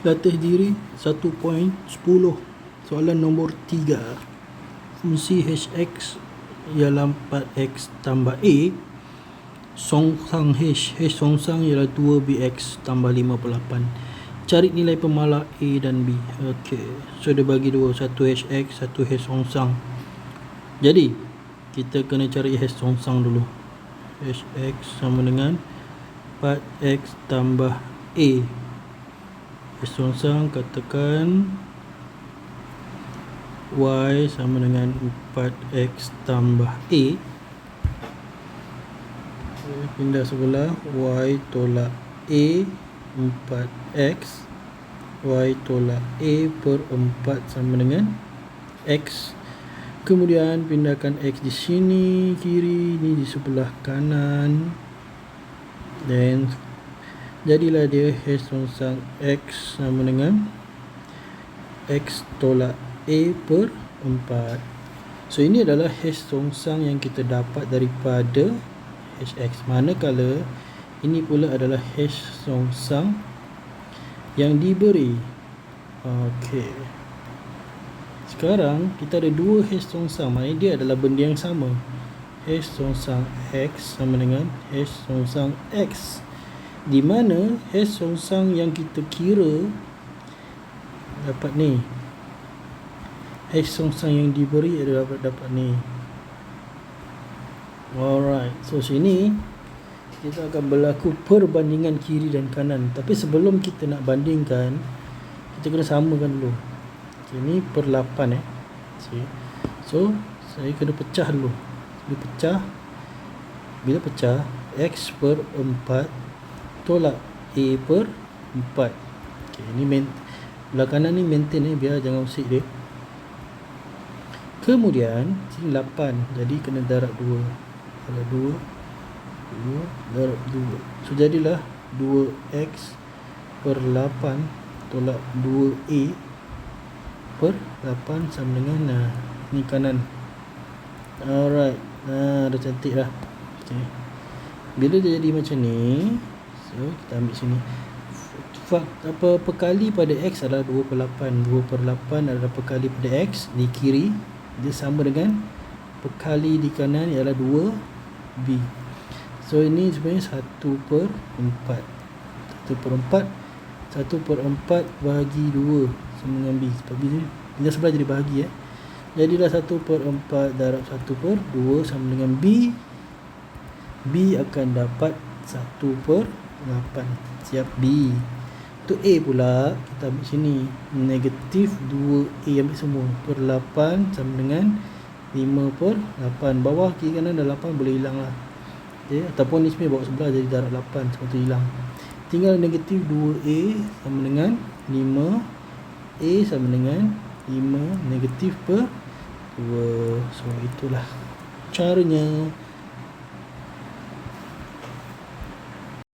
latih diri 1.10 soalan nombor 3 fungsi hx ialah 4x tambah a. Songsang h. H songsang ialah 2bx tambah 5 per 8 cari nilai pemalar a dan b. Ok. So dia bagi dua. Satu hx satu h songsang jadi kita kena cari h songsang dulu. Hx sama dengan 4x tambah a Seseorang katakan Y sama dengan 4X tambah A. Pindah sebelah. Y tolak A 4X Y tolak A per 4 sama dengan X. Kemudian pindahkan X di sini Kiri ni di sebelah kanan. Dan jadilah dia H songsang X sama dengan X tolak A per 4 so ini adalah H songsang yang kita dapat daripada HX manakala ini pula adalah H songsang yang diberi. Ok sekarang kita ada dua H songsang maknanya dia adalah benda yang sama. H songsang X sama dengan H songsang X di mana H songsang yang kita kira dapat ni? H songsang yang diberi adalah dapat, dapat ni. Alright. So sini kita akan berlaku perbandingan kiri dan kanan. Tapi sebelum kita nak bandingkan kita kena samakan dulu. Okay, ni per 8 eh. Okay. so saya kena pecah dulu. Bila pecah bila pecah X per 4 tolak A per 4 okay, ni main, belah kanan ni maintain eh, biar jangan usik dia. Kemudian sini 8 jadi kena darab 2 kalau 2 2 darab 2 so jadilah 2x per 8 tolak 2a per 8 sama dengan nah, ni kanan. Alright. Nah dah cantik lah. Okay. bila dia jadi macam ni So kita ambil sini. Apa perkali pada X adalah 2 per 8 2 per 8 adalah perkali pada X Di kiri. Dia sama dengan Perkali di kanan ialah 2 B. So ini sebenarnya 1 per 4 1 per 4 1 per 4 bagi 2 Sama dengan B. Sebab B ni Bila sebelah jadi bahagi eh. Jadilah 1 per 4 darab 1 per 2 Sama dengan B. B akan dapat 1 per 8 siap B. Untuk A pula kita ambil sini. Negatif 2A ambil semua. Per 8 sama dengan 5 per 8 bawah kiri kanan dah 8 boleh hilang lah. Okay. ataupun ni sebenarnya bawa sebelah jadi darab 8 sebab tu hilang. Tinggal negatif 2A sama dengan 5 A sama dengan 5 negatif per 2 so itulah caranya